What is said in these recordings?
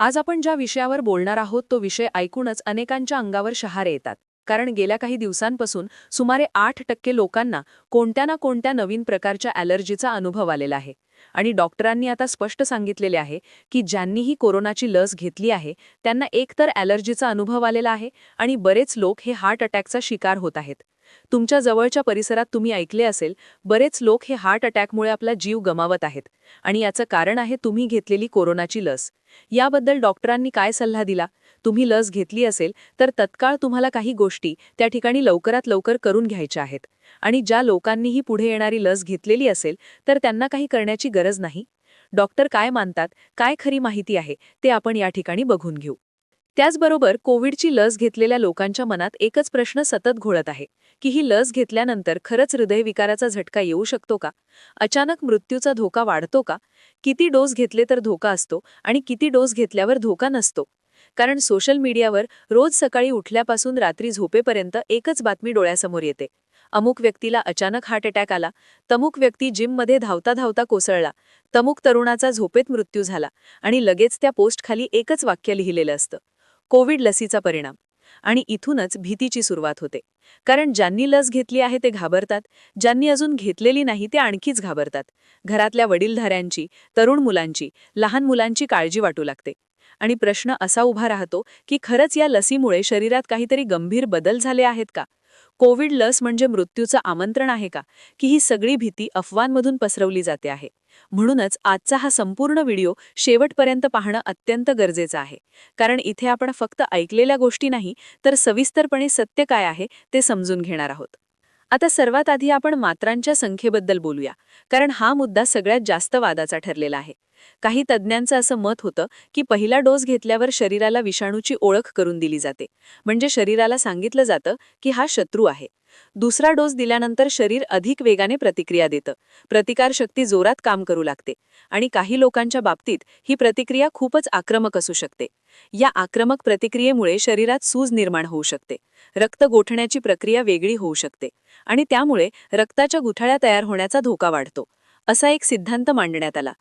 आज आपण ज्या विषयावर बोलणार आहोत तो विषय ऐकूनच अनेकांच्या अंगावर शहारे येतात. कारण गेल्या काही दिवसांपासून सुमारे आठ टक्के लोकांना कोणत्या ना कोणत्या नवीन प्रकारच्या ॲलर्जीचा अनुभव आलेला आहे. आणि डॉक्टरांनी आता स्पष्ट सांगितलेले आहे की ज्यांनीही कोरोनाची लस घेतली आहे त्यांना एकतर ॲलर्जीचा अनुभव आलेला आहे आणि बरेच लोक हे हार्ट अटॅकचा शिकार होत आहेत. तुमच्या जवळच्या परिसरात तुम्ही ऐकले असेल बरेच लोक हे हार्ट अटॅकमुळे आपला जीव गमावत आहेत आणि याचं कारण आहे तुम्ही घेतलेली कोरोनाची लस. याबद्दल डॉक्टरांनी काय सल्ला दिला? तुम्ही लस घेतली असेल तर तत्काळ तुम्हाला काही गोष्टी त्या ठिकाणी लवकरात लवकर करून घ्यायच्या आहेत. आणि ज्या लोकांनीही पुढे येणारी लस घेतलेली असेल तर त्यांना काही करण्याची गरज नाही? डॉक्टर काय मानतात? काय खरी माहिती आहे? ते आपण या ठिकाणी बघून घेऊ. त्याचबरोबर कोविडची लस घेतलेल्या लोकांच्या मनात एकच प्रश्न सतत घोळत आहे की ही लस घेतल्यानंतर खरंच हृदयविकाराचा झटका येऊ शकतो का? अचानक मृत्यूचा धोका वाढतो का? किती डोस घेतले तर धोका असतो आणि किती डोस घेतल्यावर धोका नसतो? कारण सोशल मीडियावर रोज सकाळी उठल्यापासून रात्री झोपेपर्यंत एकच बातमी डोळ्यासमोर येते. अमुक व्यक्तीला अचानक हार्ट अटॅक आला तमुक व्यक्ती जिममध्ये धावता धावता कोसळला तमुक तरुणाचा झोपेत मृत्यू झाला आणि लगेच त्या पोस्टखाली एकच वाक्य लिहिलेलं असतं. कोविड लसीचा परिणाम. आणि इथूनच भीतीची सुरुवात होते. कारण ज्यांनी लस घेतली आहे ते घाबरतात ज्यांनी अजून घेतलेली नाही ते आणखीच घाबरतात. घरातल्या वडीलधाऱ्यांची तरुण मुलांची लहान मुलांची काळजी वाटू लागते. आणि प्रश्न असा उभा राहतो की खरंच या लसीमुळे शरीरात काहीतरी गंभीर बदल झाले आहेत का? कोविड लस म्हणजे मृत्यूचं आमंत्रण आहे का? की ही सगळी भीती अफवांमधून पसरवली जाते आहे. म्हणूनच आजचा हा संपूर्ण व्हिडिओ शेवटपर्यंत पाहणं अत्यंत गरजेचं आहे. कारण इथे आपण फक्त ऐकलेल्या गोष्टी नाही तर सविस्तरपणे सत्य काय आहे ते समजून घेणार आहोत. आता सर्वात आधी आपण मात्रांच्या संख्येबद्दल बोलूया. कारण हा मुद्दा सगळ्यात जास्त वादाचा ठरलेला आहे. काही तज्ज्ञांचं असं मत होतं की पहिला डोस घेतल्यावर शरीराला विषाणूची ओळख करून दिली जाते. म्हणजे शरीराला सांगितलं जातं की हा शत्रू आहे. दुसरा डोस दिल्यानंतर शरीर अधिक वेगाने प्रतिक्रिया देतं. प्रतिकारशक्ती जोरात काम करू लागते. आणि काही लोकांच्या बाबतीत ही प्रतिक्रिया खूपच आक्रमक असू शकते. या आक्रमक प्रतिक्रियेमुळे शरीरात सूज निर्माण होऊ शकते. रक्त गोठण्याची प्रक्रिया वेगळी होऊ शकते. आणि त्यामुळे रक्ताच्या गुठळ्या तयार होण्याचा धोका वाढतो. असा एक सिद्धांत मांडण्यात आला.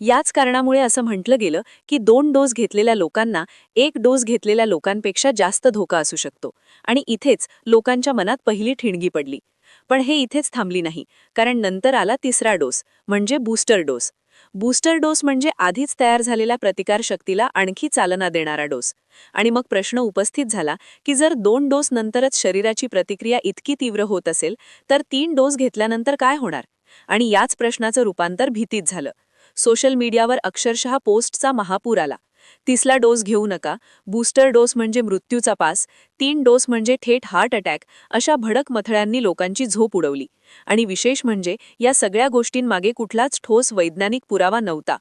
याच कारणामुळे असं म्हटलं गेलं की दोन डोस घेतलेल्या लोकांना एक डोस घेतलेल्या लोकांपेक्षा जास्त धोका असू शकतो. आणि इथेच लोकांच्या मनात पहिली ठिणगी पडली. पण हे इथेच थांबली नाही कारण नंतर आला तिसरा डोस म्हणजे बूस्टर डोस. बूस्टर डोस म्हणजे आधीच तयार झालेल्या प्रतिकारशक्तीला आणखी चालना देणारा डोस. आणि मग प्रश्न उपस्थित झाला की जर दोन डोस नंतरच शरीराची प्रतिक्रिया इतकी तीव्र होत असेल तर तीन डोस घेतल्यानंतर काय होणार? आणि याच प्रश्नाचं रूपांतर भीतीत झालं. सोशल मीडियावर अक्षरशः पोस्टचा महापूर आला. तिसला डोस घेऊ नका. बूस्टर डोस म्हणजे मृत्यूचा पास. तीन डोस म्हणजे थेट हार्ट अटॅक अशा भडक मथळ्यांनी लोकांची झोप उडवली. आणि विशेष म्हणजे या सगळ्या गोष्टींमागे कुठलाच ठोस वैज्ञानिक पुरावा नव्हता.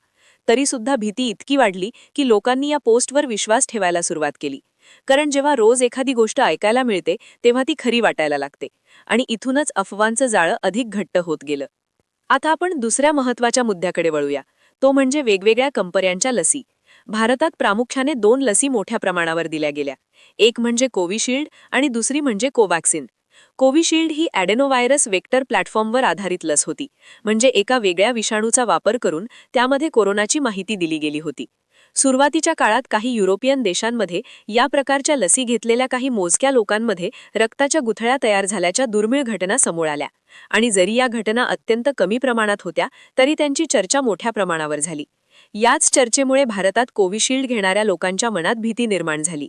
तरीसुद्धा भीती इतकी वाढली की लोकांनी या पोस्टवर विश्वास ठेवायला सुरुवात केली. कारण जेव्हा रोज एखादी गोष्ट ऐकायला मिळते तेव्हा ती खरी वाटायला लागते. आणि इथूनच अफवांचं जाळं अधिक घट्ट होत गेलं. आता आपण दुसऱ्या महत्त्वाच्या मुद्द्याकडे वळूया. तो म्हणजे वेगवेगळ्या कंपन्यांच्या लसी. भारतात प्रामुख्याने दोन लसी मोठ्या प्रमाणावर दिल्या गेल्या. एक म्हणजे कोविशिल्ड आणि दुसरी म्हणजे कोवॅक्सिन कोविशिल्ड ही ॲडेनोव्हायरस वेक्टर प्लॅटफॉर्मवर आधारित लस होती. म्हणजे एका वेगळ्या विषाणूचा वापर करून त्यामध्ये कोरोनाची माहिती दिली गेली होती. सुरुवातीच्या काळात काही युरोपियन देशांमध्ये या प्रकारच्या लसी घेतलेल्या काही मोजक्या लोकांमध्ये रक्ताच्या गुथळ्या तयार झाल्याच्या दुर्मिळ घटना समोर आल्या. आणि जरी या घटना अत्यंत कमी प्रमाणात होत्या तरी त्यांची चर्चा मोठ्या प्रमाणावर झाली. याच चर्चेमुळे भारतात कोविशिल्ड घेणाऱ्या लोकांच्या मनात भीती निर्माण झाली.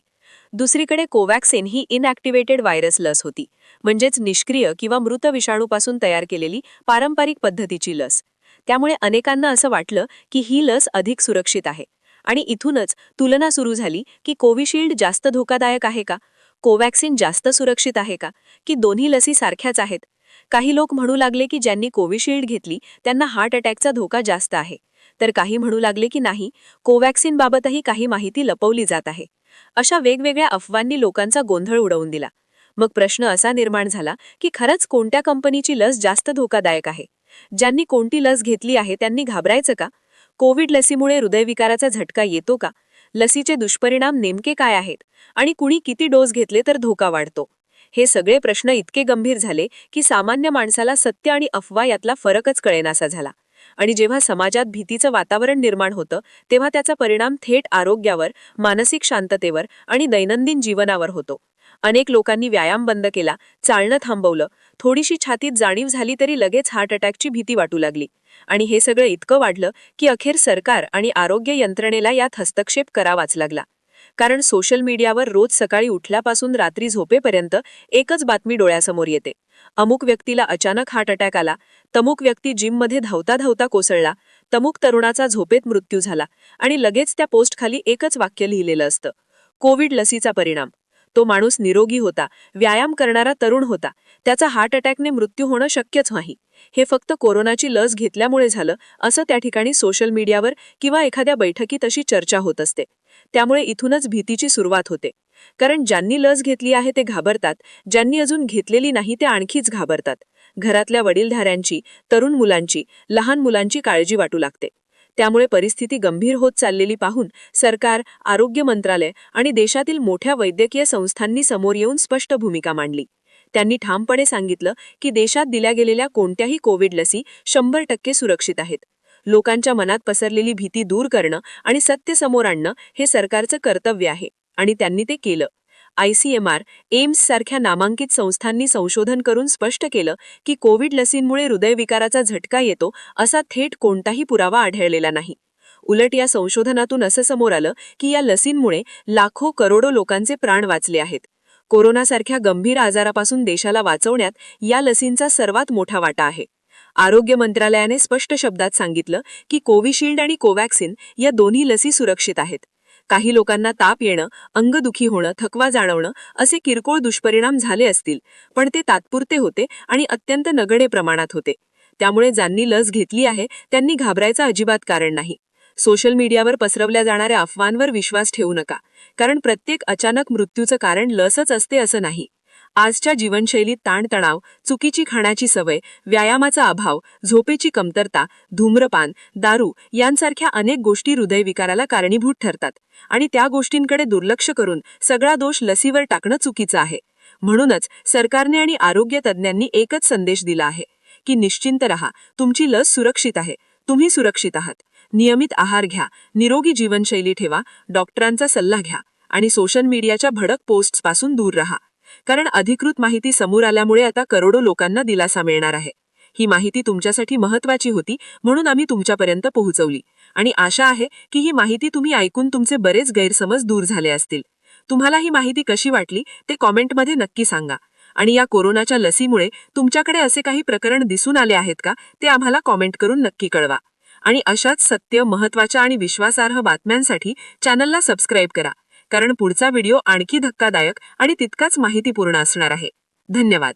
दुसरीकडे कोवॅक्सिन ही इनॲक्टिवेटेड व्हायरस लस होती म्हणजेच निष्क्रिय किंवा मृत विषाणूपासून तयार केलेली पारंपरिक पद्धतीची लस. त्यामुळे अनेकांना असं वाटलं की ही लस अधिक सुरक्षित आहे. आणि इथूनच तुलना सुरू झाली की कोविशिल्ड जास्त धोकादायक आहे का? कोवॅक्सिन जास्त सुरक्षित आहे का? की दोन्ही लसी सारख्याच आहेत? काही लोक म्हणू लागले की ज्यांनी कोविशिल्ड घेतली त्यांना हार्ट अटॅकचा धोका जास्त आहे. तर काही म्हणू लागले की नाही कोवॅक्सिनबाबतही काही माहिती लपवली जात आहे. अशा वेगवेगळ्या अफवांनी लोकांचा गोंधळ उडवून दिला. मग प्रश्न असा निर्माण झाला की खरंच कोणत्या कंपनीची लस जास्त धोकादायक आहे? ज्यांनी कोणती लस घेतली आहे त्यांनी घाबरायचं का? कोविड लसीमुळे हृदयविकाराचा झटका येतो का? लसीचे दुष्परिणाम नेमके काय आहेत? आणि कुणी किती डोस घेतले तर धोका वाढतो? हे सगळे प्रश्न इतके गंभीर झाले की सामान्य माणसाला सत्य आणि अफवा यातला फरकच कळेनासा झाला. आणि जेव्हा समाजात भीतीचं वातावरण निर्माण होतं तेव्हा त्याचा परिणाम थेट आरोग्यावर मानसिक शांततेवर आणि दैनंदिन जीवनावर होतो. अनेक लोकांनी व्यायाम बंद केला चालणं थांबवलं. थोडीशी छातीत जाणीव झाली तरी लगेच हार्ट अटॅकची भीती वाटू लागली. आणि हे सगळं इतकं वाढलं की अखेर सरकार आणि आरोग्य यंत्रणेला यात हस्तक्षेप करावाच लागला. कारण सोशल मीडियावर रोज सकाळी उठल्यापासून रात्री झोपेपर्यंत एकच बातमी डोळ्यासमोर येते. अमुक व्यक्तीला अचानक हार्ट अटॅक आला तमुक व्यक्ती जिममध्ये धावता धावता कोसळला तमुक तरुणाचा झोपेत मृत्यू झाला आणि लगेच त्या पोस्टखाली एकच वाक्य लिहिलेलं असतं कोविड लसीचा परिणाम. तो माणूस निरोगी होता व्यायाम करणारा तरुण होता. त्याचा हार्ट अटॅकने मृत्यू होणं शक्यच नाही. हे फक्त कोरोनाची लस घेतल्यामुळे झालं असं त्या ठिकाणी सोशल मीडियावर किंवा एखाद्या बैठकीत अशी चर्चा होत असते. त्यामुळे इथूनच भीतीची सुरुवात होते. कारण ज्यांनी लस घेतली आहे ते घाबरतात ज्यांनी अजून घेतलेली नाही ते आणखीच घाबरतात. घरातल्या वडीलधाऱ्यांची तरुण मुलांची लहान मुलांची काळजी वाटू लागते. त्यामुळे परिस्थिती गंभीर होत चाललेली पाहून सरकार आरोग्य मंत्रालय आणि देशातील मोठ्या वैद्यकीय संस्थांनी समोर येऊन स्पष्ट भूमिका मांडली. त्यांनी ठामपणे सांगितलं की देशात दिल्या गेलेल्या कोणत्याही कोविड लसी शंभर टक्के सुरक्षित आहेत. लोकांच्या मनात पसरलेली भीती दूर करणं आणि सत्य समोर आणणं हे सरकारचं कर्तव्य आहे आणि त्यांनी ते केलं. आयसीएमआर एम्स सारख्या नामांकित संस्थांनी संशोधन करून स्पष्ट केलं की कोविड लसींमुळे हृदयविकाराचा झटका येतो असा थेट कोणताही पुरावा आढळलेला नाही. उलट या संशोधनातून असं समोर आलं की या लसींमुळे लाखो करोडो लोकांचे प्राण वाचले आहेत. कोरोनासारख्या गंभीर आजारापासून देशाला वाचवण्यात या लसींचा सर्वात मोठा वाटा आहे. आरोग्य मंत्रालयाने स्पष्ट शब्दात सांगितलं की कोविशिल्ड आणि कोवॅक्सिन या दोन्ही लसी सुरक्षित आहेत. काही लोकांना ताप येणं अंगदुखी होणं थकवा जाणवणं असे किरकोळ दुष्परिणाम झाले असतील. पण ते तात्पुरते होते आणि अत्यंत नगडे प्रमाणात होते. त्यामुळे ज्यांनी लस घेतली आहे त्यांनी घाबरायचं अजिबात कारण नाही. सोशल मीडियावर पसरवल्या जाणाऱ्या अफवांवर विश्वास ठेवू नका. कारण प्रत्येक अचानक मृत्यूचं कारण लसच असते असं नाही. आजच्या जीवनशैलीत ताणतणाव चुकीची खाण्याची सवय व्यायामाचा अभाव झोपेची कमतरता धूम्रपान दारू यांसारख्या अनेक गोष्टी हृदयविकाराला कारणीभूत ठरतात आणि त्या गोष्टींकडे दुर्लक्ष करून सगळा दोष लसीवर टाकणं चुकीचं आहे. म्हणूनच सरकारने आणि आरोग्य तज्ज्ञांनी एकच संदेश दिला आहे की निश्चिंत रहा तुमची लस सुरक्षित आहे तुम्ही सुरक्षित आहात. नियमित आहार घ्या निरोगी जीवनशैली ठेवा डॉक्टरांचा सल्ला घ्या आणि सोशल मीडियाच्या भडक पोस्ट्सपासून दूर रहा. कारण अधिकृत माहिती समोर आल्यामुळे आता करोडो लोकांना दिलासा मिळणार आहे. ही माहिती तुमच्यासाठी महत्वाची होती म्हणून आम्ही तुमच्यापर्यंत पोहोचवली. आणि आशा आहे की ही माहिती तुम्ही ऐकून तुमचे बरेच गैरसमज दूर झाले असतील. तुम्हाला ही माहिती कशी वाटली ते कॉमेंटमध्ये नक्की सांगा. आणि या कोरोनाच्या लसीमुळे तुमच्याकडे असे काही प्रकरण दिसून आले आहेत का ते आम्हाला कॉमेंट करून नक्की कळवा. आणि अशाच सत्य महत्त्वाच्या आणि विश्वासार्ह बातम्यांसाठी चॅनलला सबस्क्राईब करा. कारण पुढचा व्हिडिओ आणखी धक्कादायक आणि तितकाच माहितीपूर्ण असणार आहे. धन्यवाद.